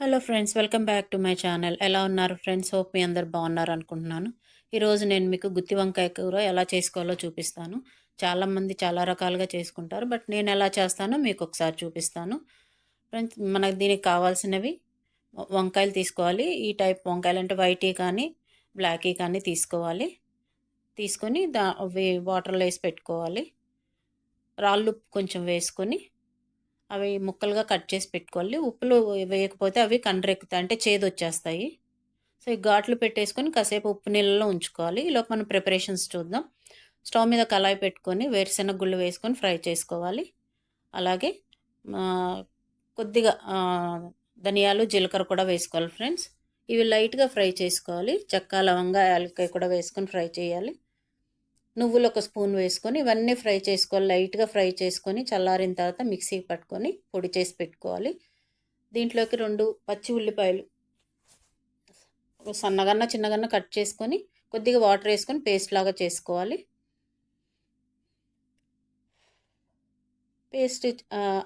Hello friends welcome back to my channel ఎలా ఉన్నారు friends hope మీ అందరు బాగున్నారు అనుకుంటున్నాను. ఈరోజు నేను మీకు గుత్తి వంకాయ కూర ఎలా చేసుకోవాలో చూపిస్తాను. చాలామంది చాలా రకాలుగా చేసుకుంటారు బట్ నేను ఎలా చేస్తానో మీకు ఒకసారి చూపిస్తాను. ఫ్రెండ్స్ మనకు దీనికి కావాల్సినవి వంకాయలు తీసుకోవాలి. ఈ టైప్ వంకాయలు అంటే వైటీ కానీ బ్లాకీ కానీ తీసుకోవాలి. తీసుకొని దా వాటర్లో వేసి పెట్టుకోవాలి. రాళ్ళు కొంచెం వేసుకొని అవి ముక్కలుగా కట్ చేసి పెట్టుకోవాలి. ఉప్పులు వేయకపోతే అవి కండ్రెక్కుతాయి అంటే చేదు వచ్చేస్తాయి సో ఈ ఘాట్లు పెట్టేసుకొని కాసేపు ఉప్పు నీళ్ళలో ఉంచుకోవాలి. ఈలోపు మనం ప్రిపరేషన్స్ చూద్దాం. స్టవ్ మీద కళాయి పెట్టుకొని వేరుశెనగ గుళ్ళు వేసుకొని ఫ్రై చేసుకోవాలి. అలాగే కొద్దిగా ధనియాలు జీలకర్ర కూడా వేసుకోవాలి ఫ్రెండ్స్. ఇవి లైట్గా ఫ్రై చేసుకోవాలి. చెక్క లవంగా యాలకాయ కూడా వేసుకొని ఫ్రై చేయాలి. నువ్వులు ఒక స్పూన్ వేసుకొని ఇవన్నీ ఫ్రై చేసుకోవాలి. లైట్గా ఫ్రై చేసుకొని చల్లారిన తర్వాత మిక్సీ పట్టుకొని పొడి చేసి పెట్టుకోవాలి. దీంట్లోకి రెండు పచ్చి ఉల్లిపాయలు సన్నగన్న చిన్నగన్న కట్ చేసుకొని కొద్దిగా వాటర్ వేసుకొని పేస్ట్ లాగా చేసుకోవాలి. పేస్ట్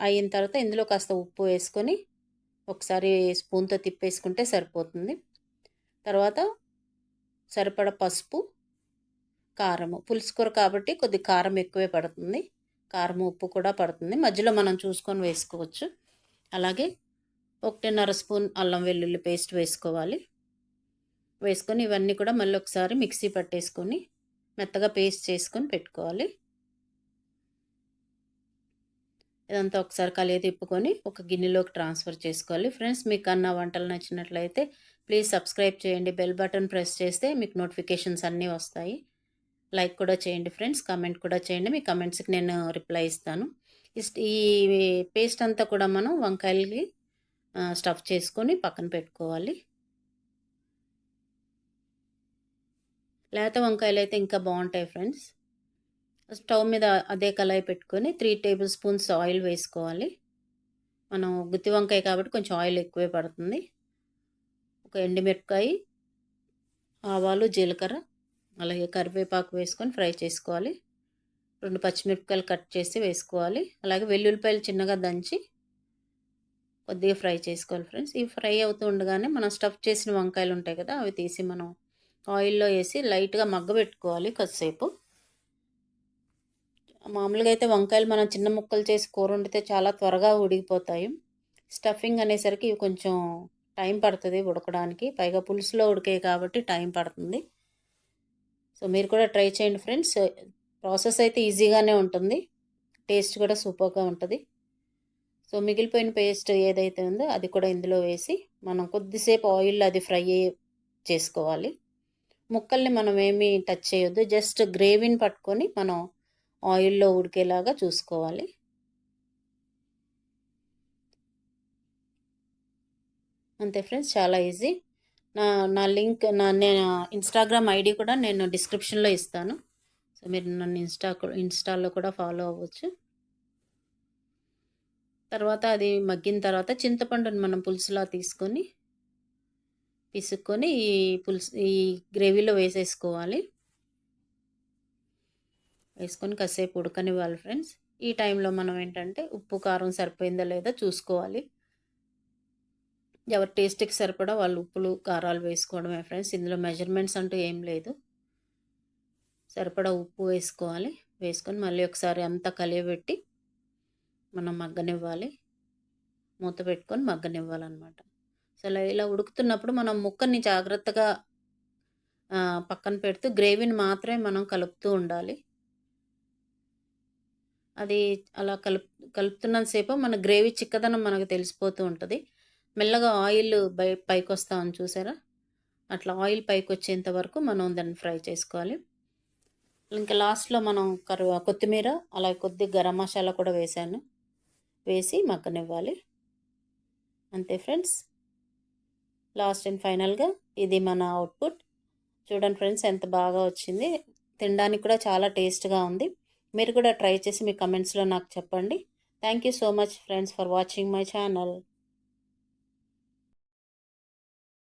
అయిన తర్వాత ఇందులో కాస్త ఉప్పు వేసుకొని ఒకసారి స్పూన్తో తిప్పేసుకుంటే సరిపోతుంది. తర్వాత సరిపడ పసుపు కారము. పులుసు కూర కాబట్టి కొద్ది కారం ఎక్కువే పడుతుంది. కారం ఉప్పు కూడా పడుతుంది. మధ్యలో మనం చూసుకొని వేసుకోవచ్చు. అలాగే ఒకటిన్నర స్పూన్ అల్లం వెల్లుల్లి పేస్ట్ వేసుకోవాలి. వేసుకొని ఇవన్నీ కూడా మళ్ళీ ఒకసారి మిక్సీ పట్టేసుకొని మెత్తగా పేస్ట్ చేసుకొని పెట్టుకోవాలి. ఇదంతా ఒకసారి కలియ తిప్పుకొని ఒక గిన్నెలోకి ట్రాన్స్ఫర్ చేసుకోవాలి. ఫ్రెండ్స్ మీకు అన్న వంటలు నచ్చినట్లయితే ప్లీజ్ సబ్స్క్రైబ్ చేయండి. బెల్ బటన్ ప్రెస్ చేస్తే మీకు నోటిఫికేషన్స్ అన్నీ వస్తాయి. లైక్ కూడా చేయండి ఫ్రెండ్స్ కామెంట్ కూడా చేయండి. మీ కమెంట్స్కి నేను రిప్లై ఇస్తాను. ఈ పేస్ట్ అంతా కూడా మనం వంకాయలకి స్టఫ్ చేసుకొని పక్కన పెట్టుకోవాలి. లేత వంకాయలు అయితే ఇంకా బాగుంటాయి ఫ్రెండ్స్. స్టవ్ మీద అదే కళాయి పెట్టుకొని త్రీ టేబుల్ స్పూన్స్ ఆయిల్ వేసుకోవాలి. మనం గుత్తి వంకాయ కాబట్టి కొంచెం ఆయిల్ ఎక్కువే పడుతుంది. ఒక ఎండుమిరపకాయ ఆవాలు జీలకర్ర అలాగే కరివేపాకు వేసుకొని ఫ్రై చేసుకోవాలి. రెండు పచ్చిమిరపకాయలు కట్ చేసి వేసుకోవాలి. అలాగే వెల్లుల్లిపాయలు చిన్నగా దంచి కొద్దిగా ఫ్రై చేసుకోవాలి ఫ్రెండ్స్. ఇవి ఫ్రై అవుతూ ఉండగానే మనం స్టఫ్ చేసిన వంకాయలు ఉంటాయి కదా అవి తీసి మనం ఆయిల్లో వేసి లైట్గా మగ్గబెట్టుకోవాలి కొద్దిసేపు. మామూలుగా అయితే వంకాయలు మనం చిన్న ముక్కలు చేసి కూర వండితే చాలా త్వరగా ఉడికిపోతాయి. స్టఫింగ్ అనేసరికి ఇవి కొంచెం టైం పడుతుంది ఉడకడానికి. పైగా పులుసులో ఉడికాయి కాబట్టి టైం పడుతుంది. సో మీరు కూడా ట్రై చేయండి ఫ్రెండ్స్. ప్రాసెస్ అయితే ఈజీగానే ఉంటుంది. టేస్ట్ కూడా సూపర్గా ఉంటుంది. సో మిగిలిపోయిన పేస్ట్ ఏదైతే ఉందో అది కూడా ఇందులో వేసి మనం కొద్దిసేపు ఆయిల్ అది ఫ్రై చేసుకోవాలి. ముక్కల్ని మనం ఏమీ టచ్ చేయొద్దు. జస్ట్ గ్రేవీని పట్టుకొని మనం ఆయిల్లో ఉడికేలాగా చూసుకోవాలి. అంతే ఫ్రెండ్స్. చాలా ఈజీ. నా నా లింక్ నా నేను ఇన్స్టాగ్రామ్ ఐడి కూడా నేను డిస్క్రిప్షన్లో ఇస్తాను. సో మీరు నన్ను ఇన్స్టా ఇన్స్టాలో కూడా ఫాలో అవ్వచ్చు. తర్వాత అది మగ్గిన తర్వాత చింతపండుని మనం పులుసులా తీసుకొని పిసుక్కొని ఈ పులుసు ఈ గ్రేవీలో వేసేసుకోవాలి. వేసుకొని కాసేపు ఉడకనివ్వాలి ఫ్రెండ్స్. ఈ టైంలో మనం ఏంటంటే ఉప్పు కారం సరిపోయిందా లేదా చూసుకోవాలి. ఎవరి టేస్ట్కి సరిపడా వాళ్ళు ఉప్పులు కారాలు వేసుకోవడమే ఫ్రెండ్స్ ఇందులో మెజర్మెంట్స్ అంటూ ఏం లేదు. సరిపడా ఉప్పు వేసుకోవాలి. వేసుకొని మళ్ళీ ఒకసారి అంతా కలియబెట్టి మనం మగ్గనివ్వాలి. మూత పెట్టుకొని మగ్గనివ్వాలన్నమాట. సో ఇలా ఇలా ఉడుకుతున్నప్పుడు మనం ముక్కని జాగ్రత్తగా పక్కన పెడుతూ గ్రేవీని మాత్రమే మనం కలుపుతూ ఉండాలి. అది అలా కలుపు కలుపుతున్నంతసేపు మన గ్రేవీ చిక్కదనం మనకు తెలిసిపోతూ ఉంటుంది. మెల్లగా ఆయిల్ బై పైకి వస్తామని చూసారా? అట్లా ఆయిల్ పైకి వచ్చేంత వరకు మనం దాన్ని ఫ్రై చేసుకోవాలి. ఇంకా లాస్ట్లో మనం కరు కొత్తిమీర అలాగే కొద్ది గరం మసాలా కూడా వేసాను. వేసి మగ్గనివ్వాలి. అంతే ఫ్రెండ్స్. లాస్ట్ అండ్ ఫైనల్గా ఇది మన అవుట్పుట్. చూడండి ఫ్రెండ్స్ ఎంత బాగా వచ్చింది. తినడానికి కూడా చాలా టేస్ట్గా ఉంది. మీరు కూడా ట్రై చేసి మీ కమెంట్స్లో నాకు చెప్పండి. Thank you so much friends for watching my channel.